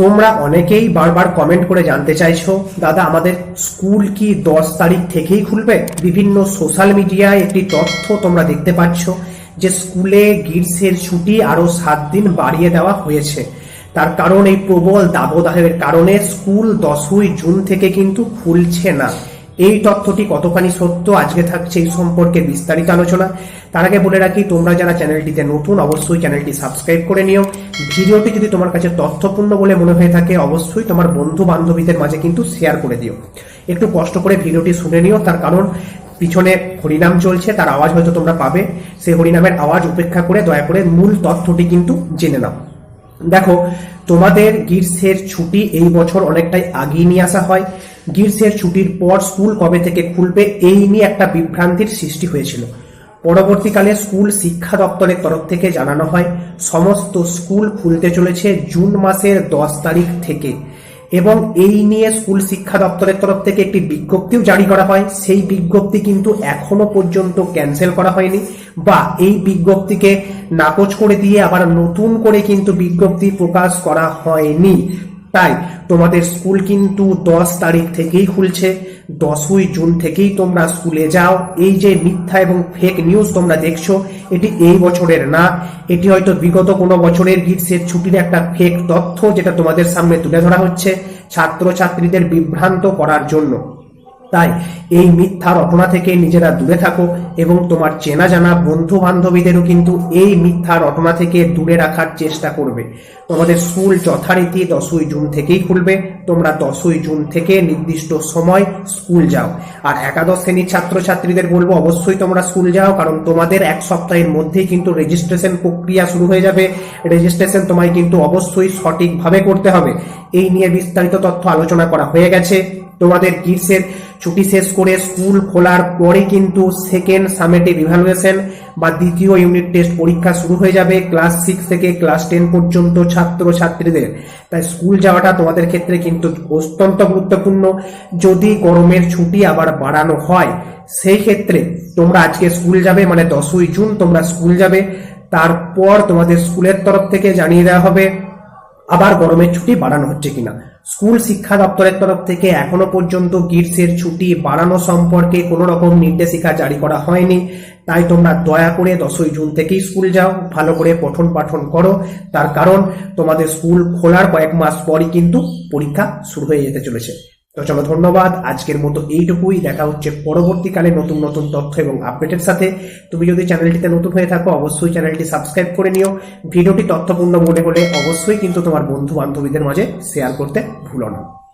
তোমরা অনেকেই বারবার কমেন্ট করে জানতে চাইছো, দাদা, আমাদের স্কুল কি দশ তারিখ থেকেই খুলবে? বিভিন্ন সোশ্যাল মিডিয়ায় একটি তথ্য তোমরা দেখতে পাচ্ছ যে স্কুলে গ্রীষ্মের ছুটি আরও সাত দিন বাড়িয়ে দেওয়া হয়েছে। তার কারণ এই প্রবল দাবদাহের কারণে স্কুল দশই জুন থেকে কিন্তু খুলছে না। এই তথ্যটি কতখানি সত্য আজকে থাকছে এই সম্পর্কে বিস্তারিত আলোচনা। তার আগে বলে রাখি, তোমরা যারা চ্যানেলটিতে নতুন, অবশ্যই চ্যানেলটি সাবস্ক্রাইব করে নিও। ভিডিওটি যদি তোমার কাছে তথ্যপূর্ণ বলে মনে হয়ে থাকে, অবশ্যই তোমার বন্ধু বান্ধবীদের মাঝে কিন্তু শেয়ার করে দিও। একটু কষ্ট করে ভিডিওটি শুনে নিও, তার কারণ পিছনে হরিনাম চলছে, তার আওয়াজ হয়তো তোমরা পাবে। সেই হরিনামের আওয়াজ উপেক্ষা করে দয়া করে মূল তথ্যটি কিন্তু জেনে নাও। দেখো, তোমাদের গ্রীষ্মের ছুটি এই বছর অনেকটাই আগিয়ে নিয়ে আসা হয়। গ্রীষ্মের ছুটির পর স্কুল কবে থেকে খুলবে এই নিয়ে একটা বিভ্রান্তির সৃষ্টি হয়েছিল। পরবর্তীকালে স্কুল শিক্ষা দপ্তরের তরফ থেকে জানানো হয়, সমস্ত স্কুল খুলতে চলেছে জুন মাসের দশ তারিখ থেকে এবং এই নিয়ে স্কুল শিক্ষা দপ্তরের তরফ থেকে একটি বিজ্ঞপ্তিও জারি করা হয়। সেই বিজ্ঞপ্তি কিন্তু এখনও পর্যন্ত ক্যান্সেল করা হয়নি বা এই বিজ্ঞপ্তিকে নাকচ করে দিয়ে আবার নতুন করে কিন্তু বিজ্ঞপ্তি প্রকাশ করা হয়নি। তাই তোমাদের স্কুল কিন্তু দশ তারিখ থেকেই খুলছে। দশই জুন থেকেই তোমরা স্কুলে যাও। এই যে মিথ্যা এবং ফেক নিউজ তোমরা দেখছ, এটি এই বছরের না। এটি হয়তো বিগত কোনো বছরের গ্রীষ্মের ছুটির একটা ফেক তথ্য যেটা তোমাদের সামনে তুলে ধরা হচ্ছে ছাত্রছাত্রীদের বিভ্রান্ত করার জন্য। তাই এই মিথ্যা রটনা থেকে নিজেরা দূরে থাকো এবং তোমার চেনা জানা বন্ধু বান্ধবীদেরও কিন্তু এই মিথ্যা রটনা থেকে দূরে রাখার চেষ্টা করবে। তোমাদের স্কুল যথারীতি দশই জুন থেকেই খুলবে। তোমরা দশই জুন থেকে নির্দিষ্ট সময় স্কুল যাও। আর একাদশ শ্রেণির ছাত্রছাত্রীদের বলব, অবশ্যই তোমরা স্কুল যাও, কারণ তোমাদের এক সপ্তাহের মধ্যেই কিন্তু রেজিস্ট্রেশন প্রক্রিয়া শুরু হয়ে যাবে। রেজিস্ট্রেশন তোমায় কিন্তু অবশ্যই সঠিকভাবে করতে হবে। এই নিয়ে বিস্তারিত তথ্য আলোচনা করা হয়ে গেছে। তোমাদের গ্রীষ্মের ছুটি শেষ করে স্কুল খোলার পরে কিন্তু সেকেন্ড সামেটিভ ইভ্যালুয়েশন বা দ্বিতীয় ইউনিট টেস্ট পরীক্ষা শুরু হয়ে যাবে ক্লাস সিক্স থেকে ক্লাস টেন পর্যন্ত ছাত্র ছাত্রীদের তাই স্কুল যাওয়াটা তোমাদের ক্ষেত্রে কিন্তু অত্যন্ত গুরুত্বপূর্ণ। যদি গরমের ছুটি আবার বাড়ানো হয়, সেই ক্ষেত্রে তোমরা আজকে স্কুল যাবে মানে দশই জুন তোমরা স্কুল যাবে। তারপর তোমাদের স্কুলের তরফ থেকে জানিয়ে দেওয়া হবে আবার গরমের ছুটি বাড়ানো হচ্ছে কিনা? স্কুল শিক্ষা দপ্তরের তরফ থেকে এখনও পর্যন্ত গ্রীষ্মের ছুটি বাড়ানো সম্পর্কে কোনো রকম নির্দেশিকা জারি করা হয়নি। তাই তোমরা দয়া করে দশই জুন থেকেই স্কুল যাও, ভালো করে পঠন পাঠন করো। তার কারণ, তোমাদের স্কুল খোলার কয়েক মাস পরই কিন্তু পরীক্ষা শুরু হয়ে যেতে চলেছে। তো চলো, ধন্যবাদ। আজকের মতো এইটুকুই। দেখা হচ্ছে পরবর্তীকালে নতুন নতুন তথ্য এবং আপডেটের সাথে। তুমি যদি চ্যানেলটিতে নতুন হয়ে থাকো, অবশ্যই চ্যানেলটি সাবস্ক্রাইব করে নিও। ভিডিওটি তথ্যপূর্ণ মনে হলে অবশ্যই কিন্তু তোমার বন্ধু বান্ধবীদের মাঝে শেয়ার করতে ভুলো না।